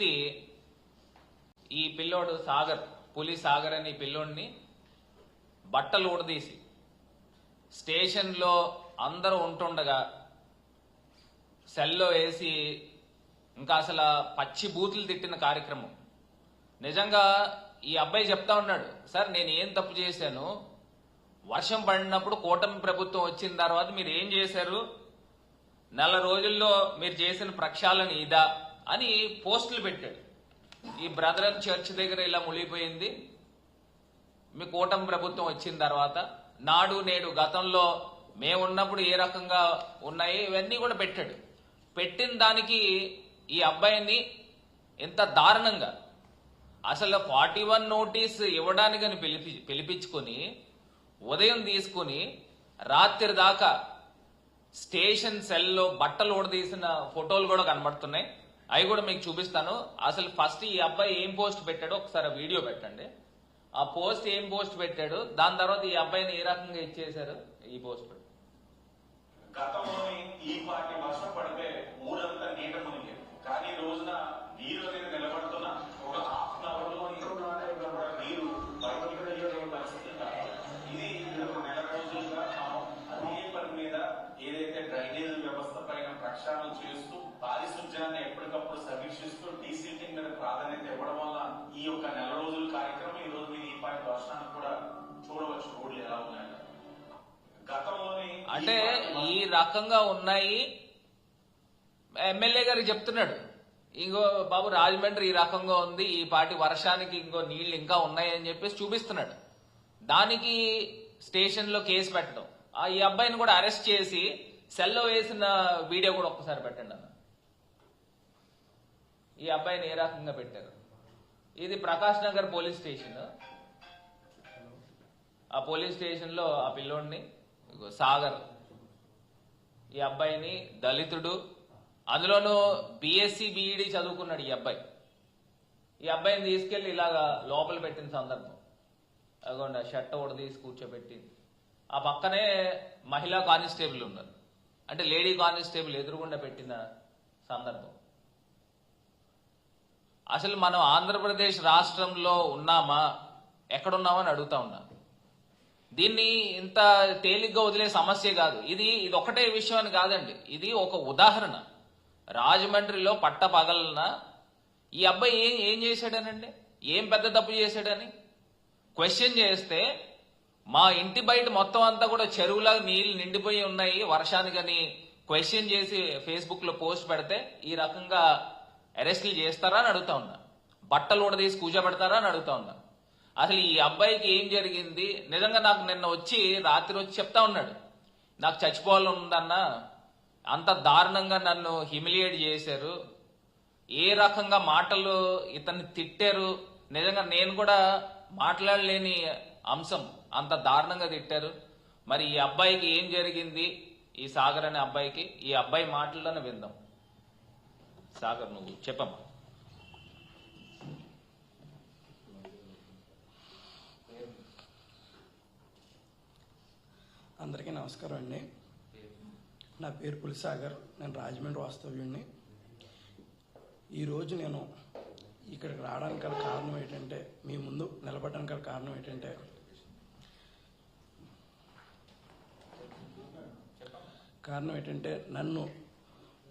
వ్యక్తి ఈ పిల్లోడు సాగర్ పులి సాగర్ అనే పిల్లోడిని బట్టలు ఊడదీసి స్టేషన్లో అందరూ ఉంటుండగా సెల్లో వేసి ఇంకా అసలు పచ్చి బూతులు తిట్టిన కార్యక్రమం. నిజంగా ఈ అబ్బాయి చెప్తా ఉన్నాడు సార్ నేను ఏం తప్పు చేశాను? వర్షం పడినప్పుడు కూటమి ప్రభుత్వం వచ్చిన తర్వాత మీరు ఏం చేశారు? నెల రోజుల్లో మీరు చేసిన ప్రక్షాళన ఇదా? అని పోస్టులు పెట్టాడు. ఈ బ్రదరన్ చర్చ్ దగ్గర ఇలా మునిగిపోయింది. మీ కూటమి ప్రభుత్వం వచ్చిన తర్వాత నాడు నేడు గతంలో మేము ఉన్నప్పుడు ఏ రకంగా ఉన్నాయి ఇవన్నీ కూడా పెట్టాడు. పెట్టిన దానికి ఈ అబ్బాయిని ఎంత దారుణంగా అసలు ఫార్టీ వన్ నోటీస్ ఇవ్వడానికని పిలిపి పిలిపించుకొని ఉదయం తీసుకుని రాత్రి దాకా స్టేషన్ సెల్లో బట్టలు ఊడదీసిన ఫోటోలు కూడా కనబడుతున్నాయి. అవి కూడా మీకు చూపిస్తాను. అసలు ఫస్ట్ ఈ అబ్బాయి ఏం పోస్ట్ పెట్టాడో ఒకసారి వీడియో పెట్టండి. ఆ పోస్ట్ ఏం పోస్ట్ పెట్టాడు? దాని తర్వాత ఈ అబ్బాయిని ఏ రకంగా ఇచ్చేశారు? ఈ పోస్ట్. గతంలోని ఈ పార్టీ వర్షం పడితే ఊరంతా నీట కానీ రోజున నీరు అనేది నిలబడుతున్న ఒక సమీక్షిస్తూ డీసీటింగ్ మీద ప్రాధాన్యత ఇవ్వడం వల్ల ఈ యొక్క నెల రోజుల కార్యక్రమం ఈ రోజు మీరు ఈ పార్టీ వర్షాన్ని కూడా చూడవచ్చు. రోడ్లు ఎలా ఉన్నాయి గతంలోని ఈ అంటే ఈ రకంగా ఉన్నాయి. ఎమ్మెల్యే గారు చెప్తున్నాడు. ఇంకో బాబు రాజమండ్రి ఈ రకంగా ఉంది. ఈ పాటి వర్షానికి ఇంకో నీళ్ళు ఇంకా ఉన్నాయి అని చెప్పేసి చూపిస్తున్నాడు. దానికి స్టేషన్లో కేసు పెట్టడం. ఆ ఈ అబ్బాయిని కూడా అరెస్ట్ చేసి సెల్లో వేసిన వీడియో కూడా ఒక్కసారి పెట్టండి అన్న. ఈ అబ్బాయిని ఏ రకంగా పెట్టారు? ఇది ప్రకాష్ నగర్ పోలీస్ స్టేషన్. ఆ పోలీస్ స్టేషన్లో ఆ పిల్లోడిని సాగర్ ఈ అబ్బాయిని దళితుడు. అందులోనూ బీఎస్సీ బిఈడి చదువుకున్నాడు ఈ అబ్బాయి. ఈ అబ్బాయిని తీసుకెళ్ళి ఇలాగా లోపల పెట్టిన సందర్భం. అదిగోండి ఆ షర్ట్ ఒకటి తీసి కూర్చోబెట్టి ఆ పక్కనే మహిళా కానిస్టేబుల్ ఉన్నారు. అంటే లేడీ కానిస్టేబుల్ ఎదురుగుండా పెట్టిన సందర్భం. అసలు మనం ఆంధ్రప్రదేశ్ రాష్ట్రంలో ఉన్నామా? ఎక్కడున్నామని అడుగుతా ఉన్నా. దీన్ని ఇంత తేలిగ్గా వదిలే సమస్య కాదు. ఇది ఇది ఒకటే విషయం అని కాదండి. ఇది ఒక ఉదాహరణ. రాజమండ్రిలో పట్ట పగలన ఈ అబ్బాయి ఏం ఏం చేశాడనండి? ఏం పెద్ద తప్పు చేశాడని? క్వశ్చన్ చేస్తే మా ఇంటి బయట మొత్తం అంతా కూడా చెరువులాగా నీళ్ళు నిండిపోయి ఉన్నాయి. వర్షానికని క్వశ్చన్ చేసి ఫేస్బుక్లో పోస్ట్ పెడితే ఈ రకంగా అరెస్టులు చేస్తారా అని అడుగుతా ఉన్నా. బట్టలు కూడా తీసి కూర్చోబెడతారా అని అడుగుతా ఉన్నా. అసలు ఈ అబ్బాయికి ఏం జరిగింది? నిజంగా నాకు నిన్న వచ్చి రాత్రి వచ్చి చెప్తా ఉన్నాడు. నాకు చచ్చిపోవాలని ఉందన్నా. అంత దారుణంగా నన్ను హ్యూమిలియేట్ చేశారు. ఏ రకంగా మాటలు ఇతన్ని తిట్టారు? నిజంగా నేను కూడా మాట్లాడలేని అంశం. అంత దారుణంగా తిట్టారు. మరి ఈ అబ్బాయికి ఏం జరిగింది? ఈ సాగర్ అనే అబ్బాయికి ఈ అబ్బాయి మాటల్లోనే విందాం. సాగర్ నువ్వు చెప్పమ్మా. అందరికీ నమస్కారం అండి. నా పేరు పులిసాగర్ నేను రాజమండ్రి వాస్తవ్యుడిని ఈరోజు నేను ఇక్కడికి రావడానికి గల కారణం ఏంటంటే మీ ముందు నిలబడడానికి గల కారణం ఏంటంటే కారణం ఏంటంటే నన్ను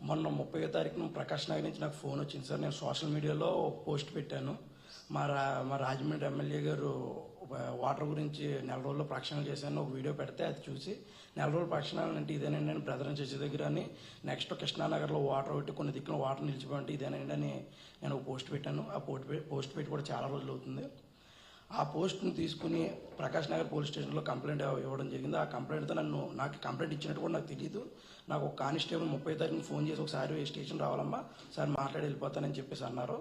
మొన్న ముప్పై తారీఖున ప్రకాష్ నగర్ నుంచి నాకు ఫోన్ వచ్చింది సార్. నేను సోషల్ మీడియాలో పోస్ట్ పెట్టాను. మా రా మా రాజమండ్రి ఎమ్మెల్యే గారు వాటర్ గురించి నెల రోజుల్లో ప్రక్షాళన చేశాను. ఒక వీడియో పెడితే అది చూసి నెల రోజుల ప్రక్షాళన అంటే ఇదేనండి అని బ్రదర్ చర్చి దగ్గర అని నెక్స్ట్ కృష్ణానగర్లో వాటర్ పెట్టి కొన్ని దిక్కున వాటర్ నిలిచిపోయింటే ఇదేనండి అని నేను పోస్ట్ పెట్టాను. ఆ పోస్ట్ పోస్ట్ పెట్టి కూడా చాలా రోజులు అవుతుంది. ఆ పోస్ట్ను తీసుకుని ప్రకాష్ నగర్ పోలీస్ స్టేషన్లో కంప్లైంట్ ఇవ్వడం జరిగింది. ఆ కంప్లైంట్తో నన్ను నాకు కంప్లైంట్ ఇచ్చినట్టు కూడా నాకు తెలియదు నాకు ఒక కానిస్టేబుల్ ముప్పై తారీఖున ఫోన్ చేసి ఒకసారి స్టేషన్ రావాలమ్మా సార్ మాట్లాడి వెళ్ళిపోతానని చెప్పేసి అన్నారు.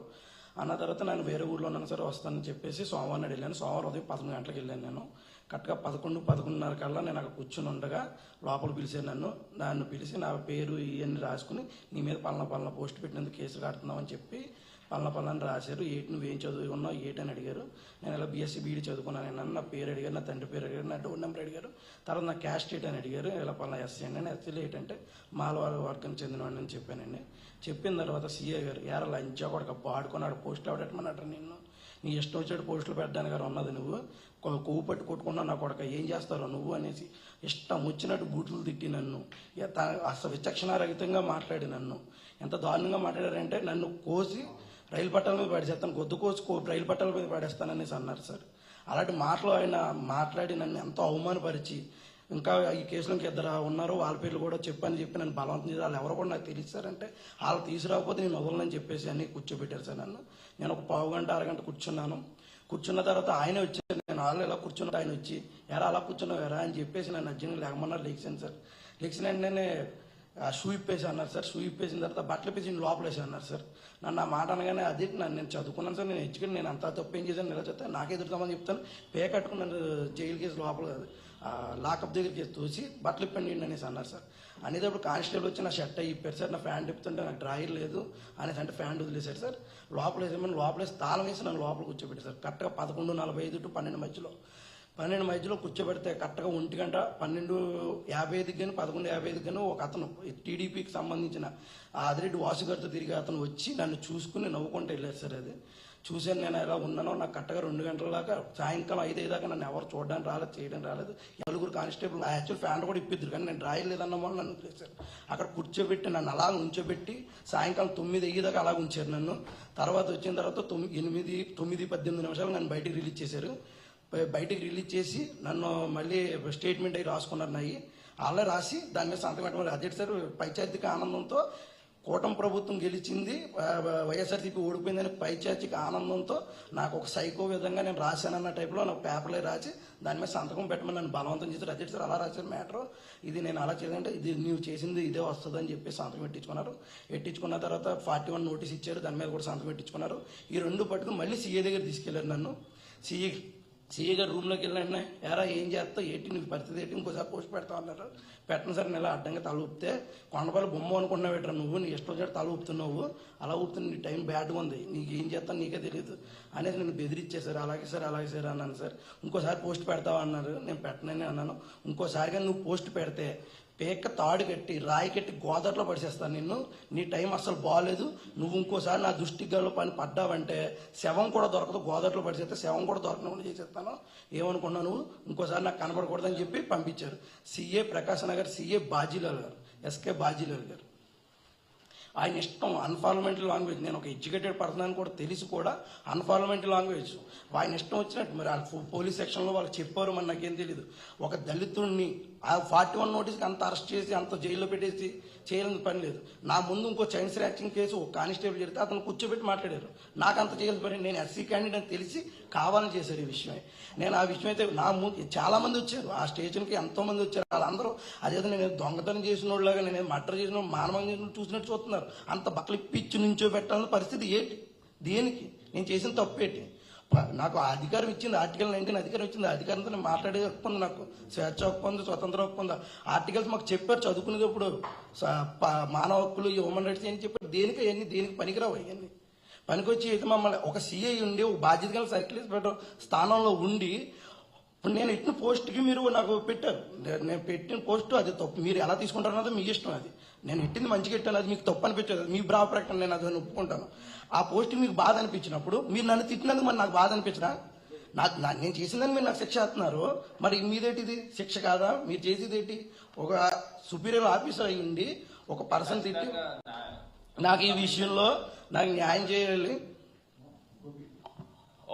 అన్న తర్వాత నేను వేరే ఊర్లో ఉన్నాను సరే వస్తానని చెప్పేసి సోమవారం నాడు వెళ్ళాను. సోమవారం ఉదయం పదకొండు గంటలకు వెళ్ళాను నేను. కరెక్ట్గా పదకొండు పదకొండున్నర కల్లా నేను అక్కడ కూర్చుని ఉండగా లోపల పిలిచాను నన్ను. నన్ను పిలిచి నా పేరు ఇవన్నీ రాసుకుని నీ మీద పలానా పలానా పోస్ట్ పెట్టినందుకు కేసు కడుతున్నామని చెప్పి పల్ల పల్లని రాశారు. ఏంటి నువ్వేం చదువుకున్నావు? ఏటని అడిగారు. నేను ఇలా బీఎస్సీ బీఈడి చదువుకున్నాను. నేను నా పేరు అడిగారు నా తండ్రి పేరు అడిగారు నా డోర్ నెంబర్ అడిగారు. తర్వాత నా క్యాస్ట్ డేట్ అని అడిగారు. ఇలా పలానా ఎస్సీ అండి నేను ఎస్సీలో ఏంటంటే మాలవాడ వర్గానికి చెందినవాడిని అని చెప్పానండి చెప్పిన తర్వాత సీఏ గారు ఎరా లంచా కొడుక పాడుకున్నాడు పోస్టులు ఆడటమన్నాడు నిన్ను. నీ ఇష్టం వచ్చాడు పోస్టులు పెట్టడానికి గారు ఉన్నది నువ్వు. కొవ్వు పట్టు కొట్టుకున్నావు నా కొడక. ఏం చేస్తారో నువ్వు అనేసి ఇష్టం వచ్చినట్టు బూట్లు తిట్టి నన్ను. ఇక అసలు విచక్షణారహితంగా మాట్లాడి నన్ను. ఎంత దారుణంగా మాట్లాడారంటే నన్ను కోసి రైలు పట్టాల మీద పడేస్తాను గొద్దు రైలు పట్టాల మీద పడేస్తాననేసి అన్నారు సార్. అలాంటి మాటలు ఆయన మాట్లాడి నన్ను ఎంతో అవమానపరిచి ఇంకా ఈ కేసులో ఇంకా ఇద్దరు ఉన్నారు వాళ్ళ పేర్లు కూడా చెప్పని చెప్పి నన్ను బలవంతం చేసి వాళ్ళు ఎవరు కూడా నాకు తెలిసారంటే వాళ్ళు తీసుకురాకపోతే నేను వదలనని చెప్పేసి అన్ని కూర్చోబెట్టారు సార్ నన్ను. నేను ఒక పావు గంట అరగంట కూర్చున్నాను. కూర్చున్న తర్వాత ఆయన వచ్చారు నేను వాళ్ళు ఎలా కూర్చున్నా ఆయన వచ్చి ఎరా అలా కూర్చున్నావు ఎరా అని చెప్పేసి నన్ను అర్జున్ లేకమన్నారు లెగిసాను సార్. లెగిసిన వెంటనే షూ ఇప్పేసి అన్నారు సార్. షూ ఇప్పేసిన తర్వాత బట్టలు ఇప్పేసి లోపలేసి లోపల వేసి అన్నారు సార్. నన్ను ఆ మాట అనగానే అది నన్ను నేను చదువుకున్నాను సార్. నేను ఎడ్యుకేట్ నేను అంతా తప్పు ఏం చేశాను ఇలా చెప్తాను నాకే ఎదురుతామని చెప్తాను. పే కట్టుకున్నాను నన్ను జైలు కేసు లోపల లాకప్ దగ్గరికి తోసి బట్టలు ఇప్పండి అనేసి అన్నారు సార్. అనేటప్పుడు కానిస్టేబుల్ వచ్చి నా షర్ట్ ఇప్పారు సార్. నా ఫ్యాంట్ ఇప్పుతుంటే నాకు డ్రాయర్ లేదు అనేసి అంటే ఫ్యాంట్ వదిలేశారు సార్. లోపల వేసేమని లోపల వేసి తాళం వేసి నన్ను లోపల కూర్చోబెట్టారు సార్. కరెక్ట్గా పదకొండు నలభై ఐదు టు పన్నెండు మధ్యలో. పన్నెండు మధ్యలో కూర్చోబెడితే కరెక్ట్గా ఒంటి గంట పన్నెండు యాభై ఐదుకి కానీ పదకొండు యాభై ఐదుకి కానీ ఒక అతను టీడీపీకి సంబంధించిన ఆదిరెడ్డి వాసుగారితో తిరిగి అతను వచ్చి నన్ను చూసుకుని నవ్వుకుంటూ వెళ్ళారు సార్ అది. చూశాను నేను ఎలా ఉన్నానో నాకు కరెక్ట్గా రెండు గంటల దాకా సాయంకాలం ఐదు ఐదాకా నన్ను ఎవరు చూడడానికి రాలేదు చేయడం రాలేదు. నలుగురు కానిస్టేబుల్ యాక్చువల్ ఫ్యాన్ కూడా ఇప్పిద్దరు కానీ నేను రాయలేదన్న వాళ్ళు నన్ను చేశారు అక్కడ కూర్చోబెట్టి నన్ను అలా ఉంచోబెట్టి సాయంకాలం తొమ్మిది అయ్యేదాకా అలా ఉంచారు నన్ను. తర్వాత వచ్చిన తర్వాత తొమ్మిది ఎనిమిది తొమ్మిది పద్దెనిమిది నిమిషాలు నన్ను బయటికి రిలీజ్ చేశారు. బయటికి రిలీజ్ చేసి నన్ను మళ్ళీ స్టేట్మెంట్ అయి రాసుకున్నారు నాయి. అలా రాసి దాని మీద సంతకం పెట్టమని అదే సార్ పైచార్జిక ఆనందంతో కూటమి ప్రభుత్వం గెలిచింది వైఎస్ఆర్సీపీ ఓడిపోయిందని పైచార్జిక ఆనందంతో నాకు ఒక సైకో విధంగా నేను రాశానన్న టైప్లో నాకు పేపర్లో రాసి దాని మీద సంతకం పెట్టమని నన్ను బలవంతం చేశారు. అదే సార్ అలా రాశారు మ్యాటర్ ఇది నేను అలా చేయాలంటే ఇది నువ్వు చేసింది ఇదే వస్తుందని చెప్పి సంతకం పెట్టించుకున్నారు. పెట్టించుకున్న తర్వాత ఫార్టీ వన్ నోటీస్ ఇచ్చారు. దాని మీద కూడా సంతకం పెట్టించుకున్నారు. ఈ రెండు పట్టుకుని మళ్ళీ సీఏ దగ్గర తీసుకెళ్ళారు నన్ను. సీఏ సీఏ గారు రూమ్లోకి వెళ్ళండి. ఎరా ఏం చేస్తావు? ఏంటి? నువ్వు పరిస్థితి ఏంటి? ఇంకోసారి పోస్ట్ పెడతావు అన్నారు పెట్టను సార్ నేను అడ్డంగా తల ఊపితే కొండపల్లి బొమ్మ అనుకున్నావు ఎట్రా నువ్వు? నీ ఇష్టం వచ్చాడు తల ఊపుతున్నావు. అలా ఊపుతున్న నీ టైం బ్యాడ్గా ఉంది. నీకు ఏం చేస్తాను నీకే తెలియదు అనేది నేను బెదిరించేశారు అలాగే సార్ అలాగే సార్ అన్నాను సార్. ఇంకోసారి పోస్ట్ పెడతావు అన్నారు. నేను పెట్టనని అన్నాను. ఇంకోసారిగా నువ్వు పోస్ట్ పెడితే పేక తాడు కట్టి రాయి కట్టి గోదావరిలో పడిసేస్తాను నిన్ను. నీ టైం అసలు బాగాలేదు నువ్వు ఇంకోసారి నా దృష్టి గల పని పడ్డావంటే శవం కూడా దొరకదు. గోదావరిలో పడిసేస్తే శవం కూడా దొరకకుండా చేసేస్తాను. ఏమనుకున్నా నువ్వు ఇంకోసారి నాకు కనబడకూడదని చెప్పి పంపించారు. సీఏ ప్రకాశ్ నగర్ సీఏ బాజీలాల్ గారు ఎస్కే బాజీలాల్ గారు. ఆయన ఇష్టం అన్ఫార్మెంట్ లాంగ్వేజ్ నేను ఒక ఎడ్యుకేటెడ్ పర్సన్ అని కూడా తెలిసి కూడా అన్ఫార్మెంట్ లాంగ్వేజ్ ఆయన ఇష్టం వచ్చినట్టు మరి వాళ్ళ పోలీస్ సెక్షన్లో వాళ్ళు చెప్పారు మరి నాకేం తెలియదు ఒక దళితుడిని ఆ ఫార్టీ వన్ నోటీస్కి అంత అరెస్ట్ చేసి అంత జైల్లో పెట్టేసి చేయాలని పని లేదు. నా ముందు ఇంకో చైన్ స్నాచింగ్ కేసు ఒక కానిస్టేబుల్ చెడితే అతను కూర్చోబెట్టి మాట్లాడారు. నాకు అంత చేయాల్సిన పని నేను ఎస్సీ క్యాండిడేట్ అని తెలిసి కావాలని చేశారు ఈ విషయమే. నేను ఆ విషయం అయితే నా ముందు చాలా మంది వచ్చారు. ఆ స్టేషన్కి ఎంతో మంది వచ్చారు. వాళ్ళందరూ అదేదో నేను దొంగతనం చేసిన వాళ్ళగా నేను మర్డర్ చేసిన మానవంగా చూసినట్టు చూస్తున్నారు. అంత బక్కలు పిచ్చి నుంచో పెట్టాలన్న పరిస్థితి ఏంటి? దేనికి? నేను చేసిన తప్పు ఏంటి? నాకు అధికారం ఇచ్చింది ఆర్టికల్ నైన్టీన్ అధికారం ఇచ్చింది అధికారంతో నేను మాట్లాడే హక్కు ఉంది నాకు. స్వేచ్ఛ హక్కు ఉంది స్వతంత్ర హక్కు ఉంది ఆర్టికల్స్ మాకు చెప్పారు చదువుకునేటప్పుడు మానవ హక్కులు హ్యూమన్ రైట్స్ అని చెప్పారు. దేనికి అవన్నీ? దేనికి పనికిరావు అవన్నీ? పనికొచ్చి అయితే మమ్మల్ని ఒక సీఐ ఉండి ఒక బాధ్యత గల సర్కిల్ ఇన్స్పెక్టర్ స్థానంలో ఉండి ఇప్పుడు నేను ఇచ్చిన పోస్ట్కి మీరు నాకు పెట్టారు. నేను పెట్టిన పోస్ట్ అది తప్పు. మీరు ఎలా తీసుకుంటారు అన్నది మీ ఇష్టం అది. నేను పెట్టింది మంచిగా పెట్టాను అది మీకు తప్పు అనిపించదు. మీ బ్రావ ప్రకటన నేను అది ఒప్పుకుంటాను. ఆ పోస్ట్ మీకు బాధ అనిపించినప్పుడు మీరు నన్ను తిట్టినందుకు మరి నాకు బాధ అనిపించరా నాకు నేను చేసిందని మీరు నాకు శిక్ష అవుతున్నారు మరి మీదేటిది? శిక్ష కాదా? మీరు చేసేది ఏంటి ఒక సుపీరియర్ ఆఫీసర్ అయ్యి ఉండి ఒక పర్సన్ తిట్టి నాకు ఈ విషయంలో నాకు న్యాయం చేయాలి.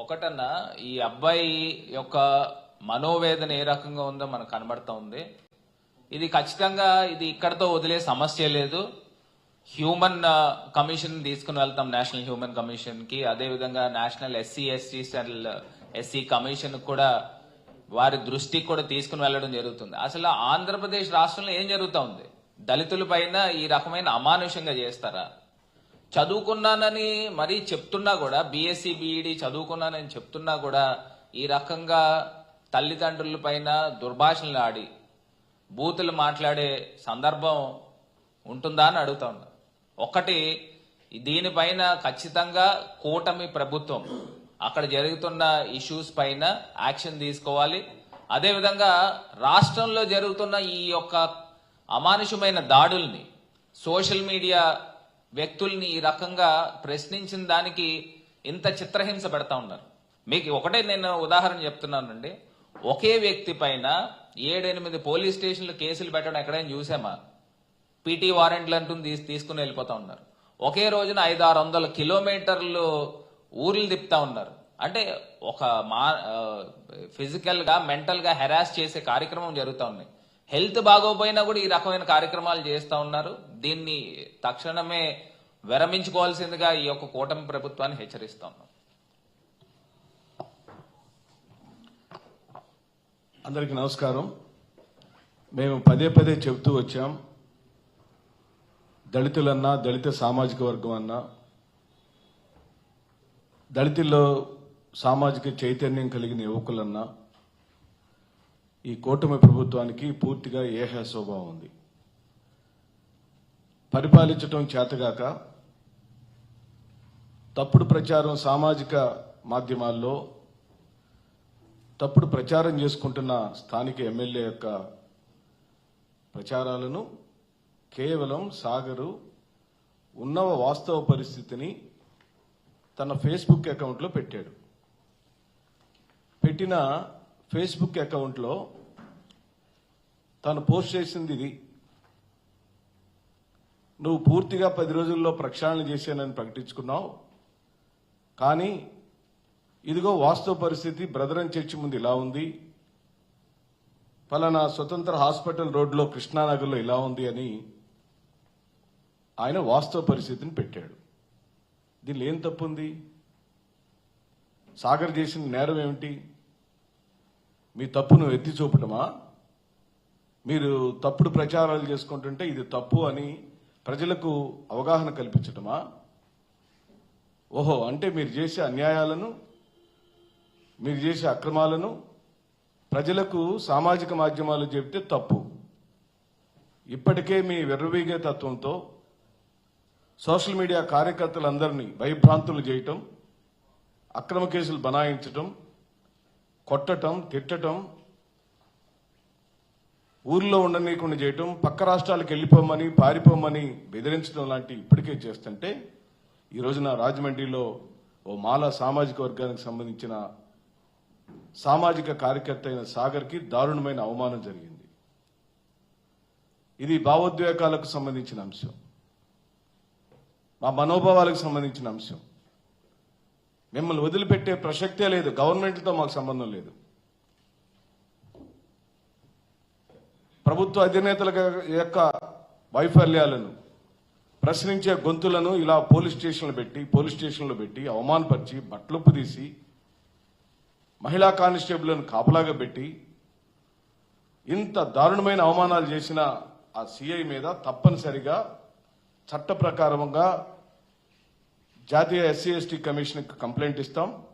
ఒకటన్నా ఈ అబ్బాయి యొక్క మనోవేదన ఏ రకంగా ఉందో మనకు కనబడతా ఉంది. ఇది ఖచ్చితంగా ఇది ఇక్కడతో వదిలే సమస్య లేదు. హ్యూమన్ కమిషన్ తీసుకుని వెళ్తాం నేషనల్ హ్యూమన్ కమిషన్కి అదేవిధంగా national SC ST cell SC commission కూడా వారి దృష్టికి కూడా తీసుకుని వెళ్ళడం జరుగుతుంది. అసలు ఆంధ్రప్రదేశ్ రాష్ట్రంలో ఏం జరుగుతూ ఉంది? దళితుల పైన ఈ రకమైన అమానుషంగా చేస్తారా? చదువుకున్నానని మరీ చెప్తున్నా కూడా బీఎస్సీ బీఈడి చదువుకున్నానని చెప్తున్నా కూడా ఈ రకంగా తల్లిదండ్రుల పైన దుర్భాషలు ఆడి బూతులు మాట్లాడే సందర్భం ఉంటుందా అని అడుగుతా ఉన్నా. ఒకటి దీనిపైన ఖచ్చితంగా కూటమి ప్రభుత్వం అక్కడ జరుగుతున్న ఇష్యూస్ పైన యాక్షన్ తీసుకోవాలి. అదేవిధంగా రాష్ట్రంలో జరుగుతున్న ఈ యొక్క అమానుషమైన దాడుల్ని సోషల్ మీడియా వ్యక్తుల్ని ఈ రకంగా ప్రశ్నించిన దానికి ఇంత చిత్రహింస పెడతా ఉన్నారు. మీకు ఒకటే నేను ఉదాహరణ చెప్తున్నానండి. ఒకే వ్యక్తి పైన ఏడెనిమిది పోలీస్ స్టేషన్లు కేసులు పెట్టడం ఎక్కడైనా చూసామా? పీటీ వారెంట్లు అంటూ తీసుకుని వెళ్ళిపోతా ఉన్నారు. ఒకే రోజున ఐదు ఆరు వందల కిలోమీటర్లు ఊర్లు తిప్పుతా ఉన్నారు. అంటే ఒక మా ఫిజికల్గా మెంటల్గా హెరాస్ చేసే కార్యక్రమం జరుగుతూ ఉన్నాయి హెల్త్ బాగోపోయినా కూడా ఈ రకమైన కార్యక్రమాలు చేస్తూ ఉన్నారు. దీన్ని తక్షణమే విరమించుకోవాల్సిందిగా ఈ యొక్క కూటమి ప్రభుత్వాన్ని హెచ్చరిస్తా ఉన్నాం. అందరికీ నమస్కారం. మేము పదే పదే చెబుతూ వచ్చాం. దళితులన్నా దళిత సామాజిక వర్గం అన్నా దళితుల్లో సామాజిక చైతన్యం కలిగిన యువకులన్నా ఈ కూటమి ప్రభుత్వానికి పూర్తిగా ఏహ స్వభావం ఉంది? పరిపాలించటం చేతగాక తప్పుడు ప్రచారం సామాజిక మాధ్యమాల్లో తప్పుడు ప్రచారం చేసుకుంటున్న స్థానిక ఎమ్మెల్యే యొక్క ప్రచారాలను కేవలం సాగరు ఉన్న వాస్తవ పరిస్థితిని తన ఫేస్బుక్ అకౌంట్లో పెట్టాడు. పెట్టిన ఫేస్బుక్ అకౌంట్లో తను పోస్ట్ చేసింది ఇది. నువ్వు పూర్తిగా పది రోజుల్లో ప్రక్షాళన చేశానని ప్రకటించుకున్నావు. కానీ ఇదిగో వాస్తవ పరిస్థితి బ్రదరన్ చర్చి ముందు ఇలా ఉంది. ఫలానా స్వతంత్ర హాస్పిటల్ రోడ్లో కృష్ణానగర్లో ఇలా ఉంది అని ఆయన వాస్తవ పరిస్థితిని పెట్టాడు. దీనిలో ఏం తప్పు ఉంది సాగర్ చేసిన నేరం ఏమిటి? మీ తప్పును ఎత్తి చూపటమా? మీరు తప్పుడు ప్రచారాలు చేసుకుంటుంటే ఇది తప్పు అని ప్రజలకు అవగాహన కల్పించటమా? ఓహో అంటే మీరు చేసే అన్యాయాలను మీరు చేసే అక్రమాలను ప్రజలకు సామాజిక మాధ్యమాలు చెబితే తప్పు. ఇప్పటికే మీ వెర్రవీగే తత్వంతో సోషల్ మీడియా కార్యకర్తలందరినీ భయభ్రాంతులు చేయటం అక్రమ కేసులు బనాయించటం కొట్టటం తిట్టటం ఊర్లో ఉండనీయకుండా చేయటం పక్క రాష్ట్రాలకు వెళ్ళిపోమని పారిపోమని బెదిరించడం లాంటి ఇప్పటికే చేస్తుంటే ఈ రోజున రాజమండ్రిలో ఓ మాల సామాజిక వర్గానికి సంబంధించిన సామాజిక కార్యకర్త అయిన సాగర్కి దారుణమైన అవమానం జరిగింది. ఇది భావోద్వేగాలకు సంబంధించిన అంశం. మా మనోభావాలకు సంబంధించిన అంశం. మిమ్మల్ని వదిలిపెట్టే ప్రసక్తే లేదు. గవర్నమెంట్తో మాకు సంబంధం లేదు. ప్రభుత్వ అధినేతల యొక్క వైఫల్యాలను ప్రశ్నించే గొంతులను ఇలా పోలీస్ స్టేషన్లు పెట్టి పోలీస్ స్టేషన్లో పెట్టి అవమానపరిచి బట్టలుప్పు తీసి మహిళా కానిస్టేబుల్ను కాపలాగా పెట్టి ఇంత దారుణమైన అవమానాలు చేసిన ఆ సిఐ మీద తప్పనిసరిగా చట్ట ప్రకారంగా జాతీయ ఎస్సీ ఎస్టీ కంప్లైంట్ ఇస్తాం.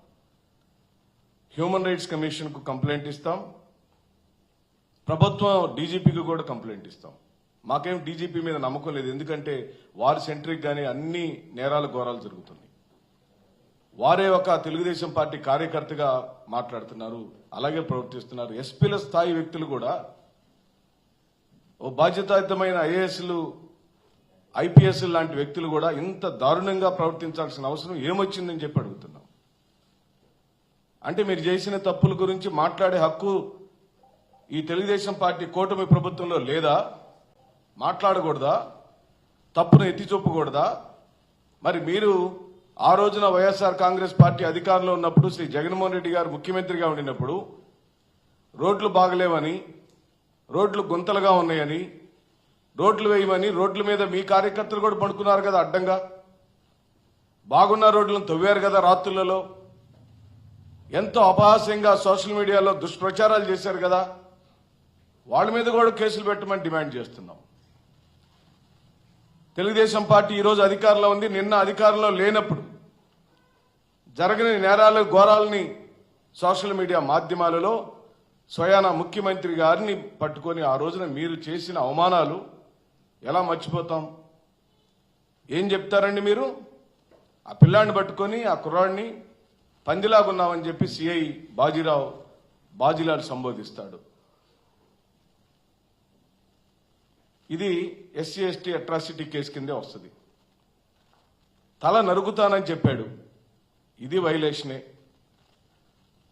హ్యూమన్ రైట్స్ కమిషన్కు కంప్లైంట్ ఇస్తాం. ప్రభుత్వం డీజీపీకి కూడా కంప్లైంట్ ఇస్తాం. మాకేం డీజీపీ మీద నమ్మకం లేదు. ఎందుకంటే వారి సెంట్రిక్ గానీ అన్ని నేరాలు ఘోరాలు జరుగుతున్నాయి. వారే ఒక తెలుగుదేశం పార్టీ కార్యకర్తగా మాట్లాడుతున్నారు అలాగే ప్రవర్తిస్తున్నారు. ఎస్పీల స్థాయి వ్యక్తులు కూడా ఓ బాధ్యతాయుతమైన ఐఏఎస్లు ఐపీఎస్ లాంటి వ్యక్తులు కూడా ఇంత దారుణంగా ప్రవర్తించాల్సిన అవసరం ఏమొచ్చిందని చెప్పి అడుగుతున్నాం. అంటే మీరు చేసిన తప్పుల గురించి మాట్లాడే హక్కు ఈ తెలుగుదేశం పార్టీ కూటమి ప్రభుత్వంలో లేదా? మాట్లాడకూడదా? తప్పును ఎత్తి చూపకూడదా మరి మీరు ఆ రోజున వైఎస్ఆర్ కాంగ్రెస్ పార్టీ అధికారంలో ఉన్నప్పుడు శ్రీ జగన్మోహన్ రెడ్డి గారు ముఖ్యమంత్రిగా ఉండినప్పుడు రోడ్లు బాగలేవని రోడ్లు గుంతలుగా ఉన్నాయని రోడ్లు వేయమని రోడ్ల మీద మీ కార్యకర్తలు కూడా పండుకున్నారు కదా అడ్డంగా. బాగున్న రోడ్లను తవ్వారు కదా రాత్రులలో. ఎంతో అపహాస్యంగా సోషల్ మీడియాలో దుష్ప్రచారాలు చేశారు కదా. వాళ్ళ మీద కూడా కేసులు పెట్టమని డిమాండ్ చేస్తున్నాం. తెలుగుదేశం పార్టీ ఈరోజు అధికారంలో ఉంది. నిన్న అధికారంలో లేనప్పుడు జరగని నేరాలు ఘోరాలని సోషల్ మీడియా మాధ్యమాలలో స్వయాన ముఖ్యమంత్రి గారిని పట్టుకొని ఆ రోజున మీరు చేసిన అవమానాలు ఎలా మర్చిపోతాం? ఏం చెప్తారండి మీరు? ఆ పిల్లాడిని పట్టుకొని ఆ కుర్రాడిని పందిలాగున్నామని చెప్పి సిఐ బాజీరావు బాజీలాడు సంబోధిస్తాడు. ఇది ఎస్సీ ఎస్టీ అట్రాసిటీ కేసు కిందే వస్తుంది. తల నరుకుతానని చెప్పాడు. ఇది వైలేషనే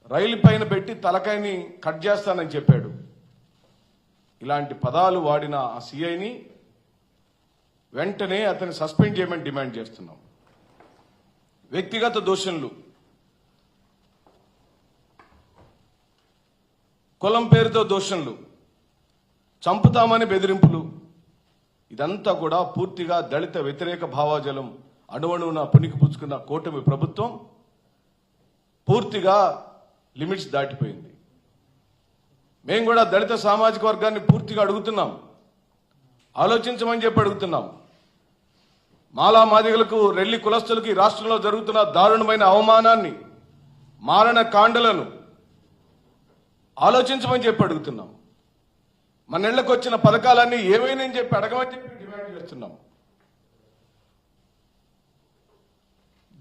రైలు పైన పెట్టి తలకాయని కట్ చేస్తానని చెప్పాడు. ఇలాంటి పదాలు వాడిన ఆ సిఐని వెంటనే అతన్ని సస్పెండ్ చేయమని డిమాండ్ చేస్తున్నాం. వ్యక్తిగత దోషణలు. కులం పేరుతో దోషణలు. చంపుతామని బెదిరింపులు. ఇదంతా కూడా పూర్తిగా దళిత వ్యతిరేక భావాజలం అణువణువున పుణికిపుచ్చుకున్న కూటమి ప్రభుత్వం. పూర్తిగా లిమిట్స్ దాటిపోయింది. మేము కూడా దళిత సామాజిక వర్గాన్ని పూర్తిగా అడుగుతున్నాం. ఆలోచించమని చెప్పి అడుగుతున్నాం. మాలా మాదిగలకు రెల్లి కులస్తులకి ఈ రాష్ట్రంలో జరుగుతున్న దారుణమైన అవమానాన్ని మారణ కాండలను ఆలోచించమని చెప్పి అడుగుతున్నాం. మన ఇళ్ళకు వచ్చిన పథకాలన్నీ ఏమైనా చెప్పి అడగమని చెప్పి డిమాండ్ చేస్తున్నాం.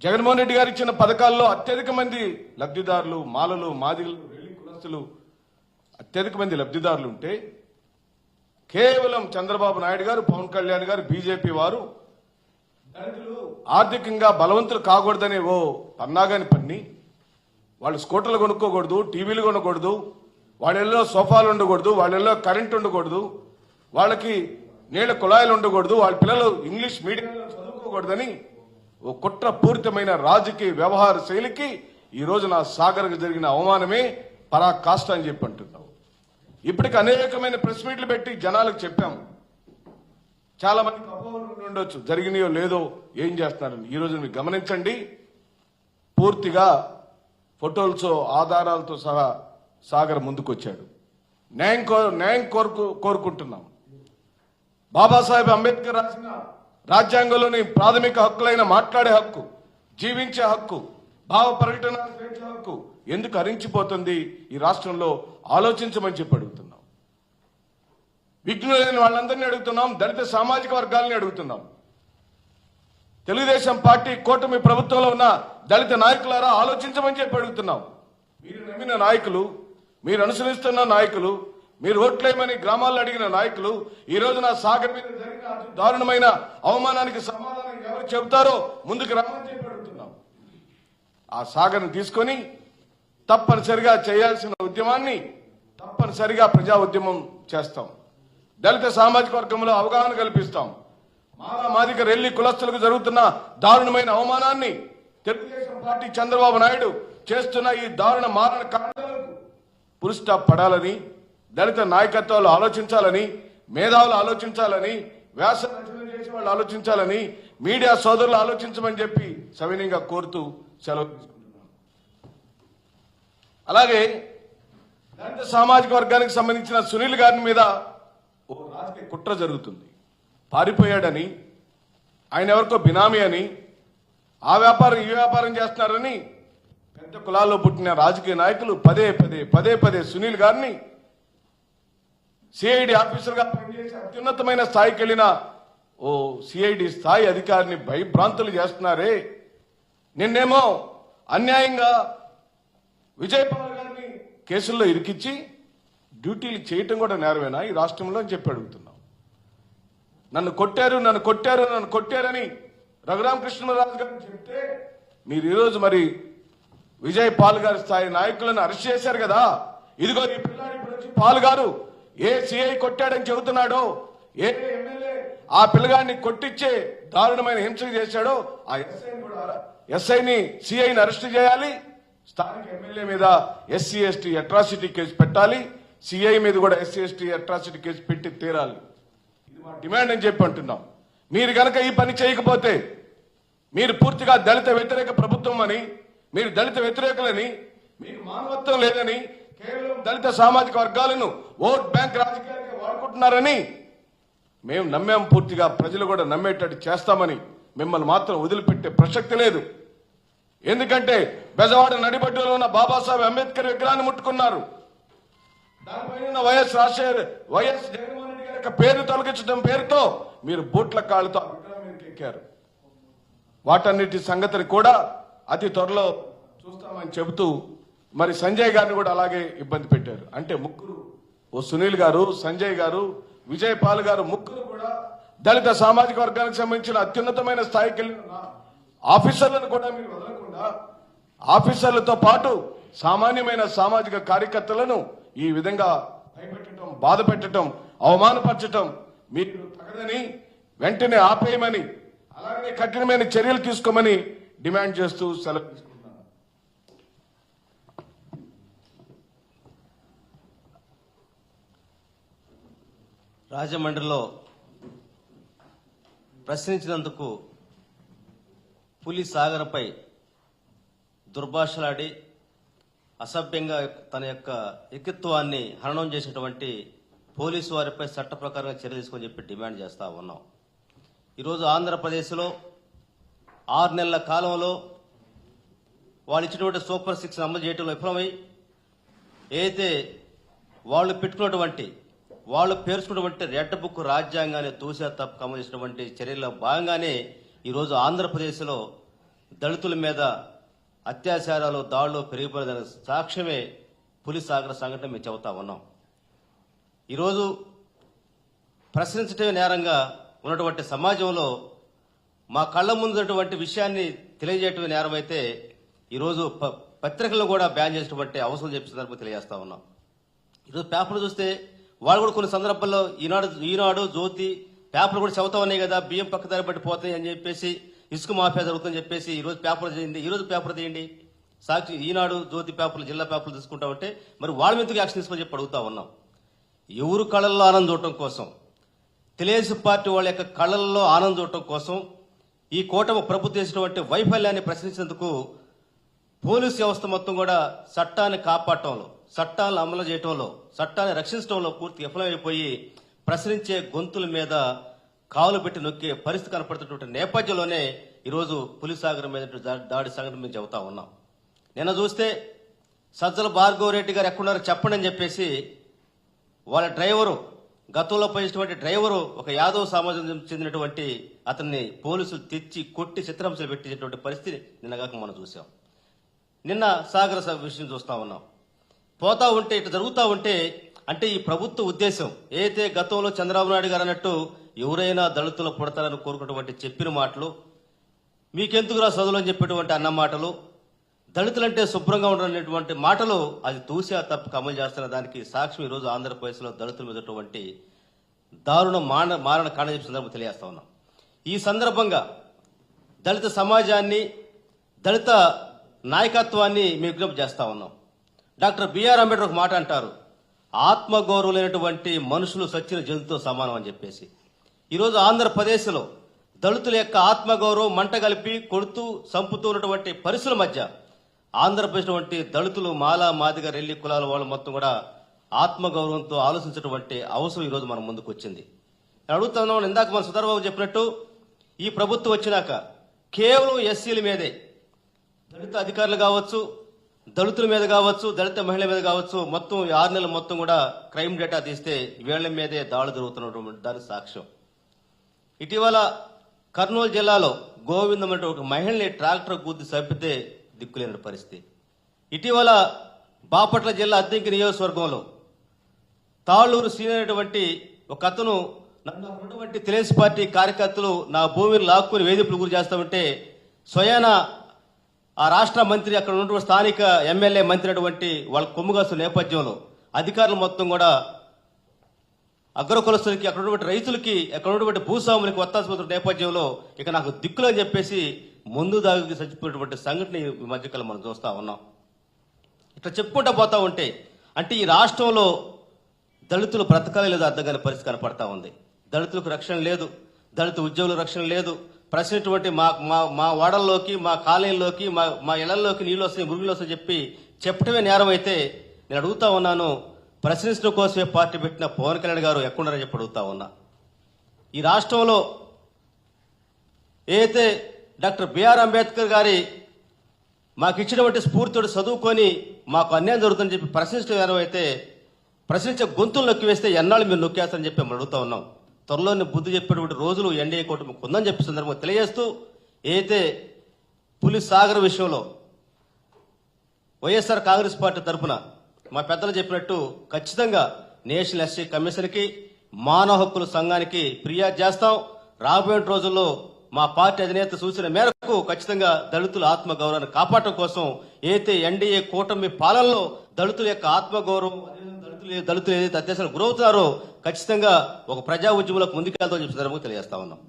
జగన్మోహన్ రెడ్డి గారు ఇచ్చిన పథకాల్లో అత్యధిక మంది లబ్ధిదారులు మాలలు మాదిగలు కులస్తులు అత్యధిక మంది లబ్ధిదారులు ఉంటే కేవలం చంద్రబాబు నాయుడు గారు పవన్ కళ్యాణ్ గారు బీజేపీ వారు దళితులు ఆర్థికంగా బలవంతులు కాకూడదనే ఓ పన్నాగాని పన్ని వాళ్ళు స్కూటర్లు కొనుక్కోకూడదు టీవీలు కొనకూడదు వాళ్ళల్లో సోఫాలు ఉండకూడదు వాళ్ళల్లో కరెంట్ ఉండకూడదు వాళ్ళకి నీళ్ళ కుళాయిలు ఉండకూడదు వాళ్ళ పిల్లలు ఇంగ్లీష్ మీడియంలో చదువుకోకూడదని ఓ కుట్రపూరితమైన రాజకీయ వ్యవహార శైలికి ఈ రోజు నా సాగర్కు జరిగిన అవమానమే పరాకాష్ట అని చెప్పి అంటున్నావు. ఇప్పటికి అనేకమైన ప్రెస్ మీట్లు పెట్టి జనాలకు చెప్పాము చాలా మందికి అపోహలు ఉండొచ్చు. జరిగినాయో లేదో ఏం చేస్తున్నారని. ఈ రోజు మీరు గమనించండి. పూర్తిగా ఫోటోలతో ఆధారాలతో సహా సాగర్ ముందుకొచ్చాడు. న్యాయం కో న్యాయం కోరుకు కోరుకుంటున్నాం. బాబాసాహెబ్ అంబేద్కర్ రాసిన రాజ్యాంగంలోని ప్రాథమిక హక్కులైన మాట్లాడే హక్కు జీవించే హక్కు భావ ప్రకటన హక్కు ఎందుకు హరించిపోతుంది ఈ రాష్ట్రంలో ఆలోచించమని చెప్పి అడుగుతున్నాం. విఘ్నులైన వాళ్ళందరినీ అడుగుతున్నాం దళిత సామాజిక వర్గాలని అడుగుతున్నాం. తెలుగుదేశం పార్టీ కూటమి ప్రభుత్వంలో ఉన్న దళిత నాయకులారా ఆలోచించమని చెప్పి అడుగుతున్నాం. మీరు నమ్మిన నాయకులు మీరు అనుసరిస్తున్న నాయకులు మీరు ఓట్లేయమని గ్రామాల్లో అడిగిన నాయకులు ఈ రోజు నా సాగర్ మీద జరిగిన దారుణమైన అవమానానికి సమాధానం ఎవరు చెబుతారో ముందుకు రమ్మని చెప్పి అడుగుతున్నాం. ఆ సాగర్ని తీసుకొని తప్పనిసరిగా చేయాల్సిన ఉద్యమాన్ని తప్పనిసరిగా ప్రజా ఉద్యమం చేస్తాం. దళిత సామాజిక వర్గంలో అవగాహన కల్పిస్తాం. మాలా మాదిక రెల్లి కులస్తులకు జరుగుతున్న దారుణమైన అవమానాన్ని తెలుగుదేశం పార్టీ చంద్రబాబు నాయుడు చేస్తున్న ఈ దారుణ మారణ కారణాలకు పురుస్టా పడాలని దళిత నాయకత్వాలు ఆలోచించాలని మేధావులు ఆలోచించాలని వ్యాస చేసే వాళ్ళు ఆలోచించాలని మీడియా సోదరులు ఆలోచించమని చెప్పి సవినీయంగా కోరుతూ సెలవు తీసుకుంటున్నాను అలాగే దళిత సామాజిక వర్గానికి సంబంధించిన సునీల్ గారి మీద ఓ రాజకీయ కుట్ర జరుగుతుంది. పారిపోయాడని ఆయన ఎవరికో బినామీ అని ఆ వ్యాపారం ఈ వ్యాపారం చేస్తున్నారని పెద్ద కులాల్లో పుట్టిన రాజకీయ నాయకులు పదే పదే పదే పదే సునీల్ గారిని సిఐడి ఆఫీసర్గా పనిచేసి అత్యున్నతమైన స్థాయికి వెళ్ళిన ఓ సిఐడి స్థాయి అధికారిని భయభ్రాంతులు చేస్తున్నారే. నిన్నేమో అన్యాయంగా విజయపాల్ గారిని కేసుల్లో ఇరికిచ్చి డ్యూటీలు చేయటం కూడా నేరమేనా ఈ రాష్ట్రంలో అని చెప్పి అడుగుతున్నాం నన్ను కొట్టారు నన్ను కొట్టారు నన్ను కొట్టారని రఘురామకృష్ణరాజు గారు చెప్తే మీరు ఈరోజు మరి విజయ్ పాల్ గారి స్థాయి నాయకులను అరెస్ట్ చేశారు కదా. ఇదిగో ఈ పిల్లాడి పాల్ గారు ఏ సిఐ కొట్టాడని చెబుతున్నాడో ఏ ఎమ్మెల్యే ఆ పిల్లగాడిని కొట్టించి దారుణమైన హింసలు చేశాడో ఆ ఎస్ఐని కూడా ఎస్ఐని సిఐని అరెస్ట్ చేయాలి. స్థానిక ఎమ్మెల్యే మీద ఎస్సీ ఎస్టీ అట్రాసిటీ కేసు పెట్టాలి. సిఐ మీద కూడా ఎస్సీ ఎస్టీ అట్రాసిటీ కేసు పెట్టి తీరాలి. ఇది మా డిమాండ్ అని చెప్పి అంటున్నాం. మీరు కనుక ఈ పని చేయకపోతే మీరు పూర్తిగా దళిత వ్యతిరేక ప్రభుత్వం అని మీరు దళిత వ్యతిరేకులని మీకు మానవత్వం లేదని కేవలం దళిత సామాజిక వర్గాలను ఓట్ బ్యాంక్ రాజకీయానికి వాడుకుంటున్నారని మేము నమ్మాం పూర్తిగా ప్రజలు కూడా నమ్మేటట్టు చేస్తామని మిమ్మల్ని మాత్రం వదిలిపెట్టే ప్రసక్తి లేదు. ఎందుకంటే బెజవాడ నడిబడ్డులో ఉన్న బాబాసాహెబ్ అంబేద్కర్ విగ్రహాన్ని ముట్టుకున్నారు. దానిపైన వైఎస్ రాజశేఖర్ వైఎస్ జగన్మోహన్ రెడ్డి గారి పేరు తొలగించడం పేరుతో మీరు బూట్ల కాళ్ళతో ఎక్కారు. వాటన్నిటి సంగతిని కూడా అతి త్వరలో చూస్తామని చెబుతూ మరి సంజయ్ గారిని కూడా అలాగే ఇబ్బంది పెట్టారు. అంటే ముగ్గురు ఓ సునీల్ గారు సంజయ్ గారు విజయ్ పాల్ గారు ముగ్గురు కూడా దళిత సామాజిక వర్గానికి సంబంధించిన అత్యున్నతమైన స్థాయికి వెళ్ళిన ఆఫీసర్లను కూడా మీరు వదలకుండా ఆఫీసర్లతో పాటు సామాన్యమైన సామాజిక కార్యకర్తలను ఈ విధంగా భయపెట్టడం బాధ పెట్టడం అవమానపరచటం మీరు తగదని వెంటనే ఆపేయమని అలాగే కఠినమైన చర్యలు తీసుకోమని డిమాండ్ చేస్తూ సెలవు రాజమండ్రిలో ప్రశ్నించినందుకు పులి సాగర్పై దుర్భాషలాడి అసభ్యంగా తన యొక్క వ్యక్తిత్వాన్ని హరణం చేసినటువంటి పోలీసు వారిపై చట్ట ప్రకారంగా చర్య తీసుకొని చెప్పి డిమాండ్ చేస్తా ఉన్నాం. ఈరోజు ఆంధ్రప్రదేశ్లో ఆరు నెలల కాలంలో వాళ్ళు ఇచ్చినటువంటి సూపర్ సిక్స్ అమలు చేయడంలో విఫలమై ఏదైతే వాళ్ళు పెట్టుకున్నటువంటి వాళ్ళు పేర్చుకున్నటువంటి రెడ్ బుక్ రాజ్యాంగాన్ని తూసా తప్ప అమలు చేసినటువంటి చర్యల్లో భాగంగానే ఈరోజు ఆంధ్రప్రదేశ్లో దళితుల మీద అత్యాచారాలు దాడులు పెరిగిపోయిన సాక్ష్యమే పులి సాగర సంఘటన మేము చెబుతా ఉన్నాం. ఈరోజు ప్రశ్నించటమే నేరంగా ఉన్నటువంటి సమాజంలో మా కళ్ళ ముందున్నటువంటి విషయాన్ని తెలియజేయటమే నేరం అయితే ఈరోజు ప- కూడా బ్యాన్ చేసినటువంటి అవసరం చెప్పిన సందర్భంగా తెలియజేస్తా ఉన్నాం. ఈరోజు పేపర్లు చూస్తే వాళ్ళు కూడా కొన్ని సందర్భాల్లో ఈనాడు ఈనాడు జ్యోతి పేపర్లు కూడా చదువుతా ఉన్నాయి కదా బియ్యం పక్కదారి బట్టి పోతాయి అని చెప్పేసి ఇసుక మాఫియా జరుగుతుందని చెప్పేసి ఈరోజు పేపర్ చేయండి ఈరోజు పేపర్ తీయండి. సాక్షి ఈనాడు జ్యోతి పేపర్లు జిల్లా పేపర్లు తీసుకుంటా ఉంటే మరి వాళ్ళ మీదకి యాక్షన్ తీసుకొని చెప్పి అడుగుతా ఉన్నాం. ఎవరు కళల్లో ఆనందం చూడటం కోసం తెలుగుదేశం పార్టీ వాళ్ళ యొక్క కళల్లో ఆనందం చూడటం కోసం ఈ కూటమి ప్రభుత్వం చేసినటువంటి వైఫల్యాన్ని ప్రశ్నించేందుకు పోలీస్ వ్యవస్థ మొత్తం కూడా చట్టాన్ని కాపాడటంలో చట్టాలను అమలు చేయటంలో చట్టాన్ని రక్షించడంలో పూర్తి విఫలమైపోయి ప్రశ్నించే గొంతుల మీద కాలు పెట్టి నొక్కే పరిస్థితి కనపడుతున్నటువంటి నేపథ్యంలోనే ఈరోజు పులిసాగరం మీద దాడి సంఘటన మేము చెబుతా ఉన్నాం. నిన్న చూస్తే సజ్జల భార్గవ రెడ్డి గారు ఎక్కడున్నారో చెప్పండి అని చెప్పేసి వాళ్ళ డ్రైవరు గతంలో పోయినటువంటి డ్రైవరు ఒక యాదవ్ సమాజం చెందినటువంటి అతన్ని పోలీసులు తెచ్చి కొట్టి చిత్రాంశాలు పెట్టినటువంటి పరిస్థితి నిన్నగాక మనం చూసాం. నిన్న సాగర సభ విషయం చూస్తా ఉన్నాం. పోతా ఉంటే ఇటు జరుగుతూ ఉంటే అంటే ఈ ప్రభుత్వ ఉద్దేశం ఏదైతే గతంలో చంద్రబాబు నాయుడు గారు అన్నట్టు ఎవరైనా దళితులు పుడతారని కోరుకున్నటువంటి చెప్పిన మాటలు మీకెందుకురా చదువులు అని చెప్పేటువంటి అన్న మాటలు దళితులంటే శుభ్రంగా ఉండనటువంటి మాటలు అది తూసా తప్పక అమలు చేస్తున్న దానికి సాక్ష్యం ఈరోజు ఆంధ్రప్రదేశ్లో దళితుల మీదటువంటి దారుణ మాన మారణ కాండ సందర్భం తెలియజేస్తా ఉన్నాం. ఈ సందర్భంగా దళిత సమాజాన్ని దళిత నాయకత్వాన్ని మేము విజ్ఞప్తి చేస్తా ఉన్నాం. డాక్టర్ బిఆర్ అంబేద్కర్ ఒక మాట అంటారు. ఆత్మగౌరవం లేనటువంటి మనుషులు సచ్చిన జంతువుతో సమానం అని చెప్పేసి. ఈరోజు ఆంధ్రప్రదేశ్లో దళితుల యొక్క ఆత్మగౌరవం మంట కలిపి కొడుతూ చంపుతూ ఉన్నటువంటి పరిస్థితుల మధ్య ఆంధ్రప్రదేశ్ వంటి దళితులు మాలా మాదిగ రెల్లి కులాల వాళ్ళు మొత్తం కూడా ఆత్మగౌరవంతో ఆలోచించేటువంటి అవసరం ఈరోజు మన ముందుకు వచ్చింది. అడుగుతున్నాం ఇందాక మన సుధర్బాబు చెప్పినట్టు ఈ ప్రభుత్వం వచ్చినాక కేవలం ఎస్సీల మీదే దళిత అధికారులు కావచ్చు దళితుల మీద కావచ్చు దళిత మహిళల మీద కావచ్చు మొత్తం ఆరు నెలలు మొత్తం కూడా క్రైమ్ డేటా తీస్తే వీళ్ళ మీదే దాడులు జరుగుతున్నటువంటి దాని సాక్ష్యం. ఇటీవల కర్నూలు జిల్లాలో గోవిందం అంటే ఒక మహిళని ట్రాక్టర్ గుద్ది చంపితే దిక్కులేని పరిస్థితి. ఇటీవల బాపట్ల జిల్లా అద్దెంకి నియోజకవర్గంలో తాళ్ళూరు సీనియర్ ఒక అతను నన్ను ఉన్నటువంటి తెలుగుదేశం పార్టీ కార్యకర్తలు నా భూమిని లాక్కుని వేధింపులు గురి చేస్తామంటే స్వయాన ఆ రాష్ట్ర మంత్రి అక్కడ ఉన్నటువంటి స్థానిక ఎమ్మెల్యే మంత్రి అటువంటి వాళ్ళ కొమ్ముగాసు నేపథ్యంలో అధికారులు మొత్తం కూడా అగ్రకులస్తులకి అక్కడ ఉన్నటువంటి రైతులకి అక్కడ ఉన్నటువంటి భూస్వాములకి ఒత్తాసుపత్రి నేపథ్యంలో ఇక నాకు దిక్కులు అని చెప్పేసి ముందు దాగి చచ్చిపోయినటువంటి సంఘటన ఈ మధ్యకాలం మనం చూస్తూ ఉన్నాం. ఇట్లా చెప్పుకుంటా పోతా ఉంటే అంటే ఈ రాష్ట్రంలో దళితులు బ్రతకాలి లేదు అర్థం కాని పరిస్థితి కనపడతా ఉంది. దళితులకు రక్షణ లేదు దళిత ఉద్యోగుల రక్షణ లేదు ప్రశ్నటువంటి మా మా మా వాడల్లోకి మా కాలనీలోకి మా మా ఇళ్ళలోకి నీళ్ళు వస్తాయి భూమిలో వస్తాయి చెప్పి చెప్పడమే నేరం అయితే నేను అడుగుతా ఉన్నాను. ప్రశ్నించడం కోసమే పార్టీ పెట్టిన పవన్ కళ్యాణ్ గారు ఎక్కడున్నారని చెప్పి అడుగుతా ఉన్నా. ఈ రాష్ట్రంలో ఏదైతే డాక్టర్ బిఆర్ అంబేద్కర్ గారి మాకు ఇచ్చినటువంటి స్ఫూర్తితో చదువుకొని మాకు అన్యాయం జరుగుతుందని చెప్పి ప్రశ్నించడం నేరం అయితే ప్రశ్నించే గొంతులు నొక్కి వేస్తే ఎన్నాళ్ళు మీరు నొక్కేస్తారని చెప్పి మేము అడుగుతా ఉన్నాం. త్వరలోనే బుద్ధి చెప్పేటువంటి రోజులు ఎన్డీఏ కూటమి ఉందని చెప్పి సందర్భంగా తెలియజేస్తూ ఏదైతే పులి సాగర్ విషయంలో వైఎస్ఆర్ కాంగ్రెస్ పార్టీ తరఫున మా పెద్దలు చెప్పినట్టు ఖచ్చితంగా నేషనల్ ఎస్సీ కమిషన్కి మానవ హక్కుల సంఘానికి ఫిర్యాదు చేస్తాం. రాబోయే రోజుల్లో మా పార్టీ అధినేత సూచన మేరకు ఖచ్చితంగా దళితుల ఆత్మగౌరవాన్ని కాపాడటం కోసం ఏదైతే ఎన్డీఏ కూటమి పాలనలో దళితుల యొక్క ఆత్మగౌరవం దళితులు దళితులు ఏదైతే అత్యవసరం గురవుతున్నారో ఖచ్చితంగా ఒక ప్రజా ఉద్యమంలోకి ముందుకెళ్తామని చెప్పి సందర్భంగా తెలియజేస్తా ఉన్నాం.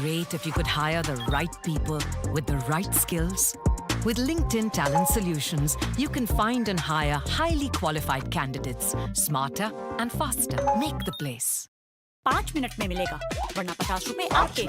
great if you could hire the right people with the right skills? With LinkedIn Talent Solutions, you can find and hire highly qualified candidates smarter and faster. Make the place. पाँच मिनट में मिलेगा वरना पचास रुपए आपके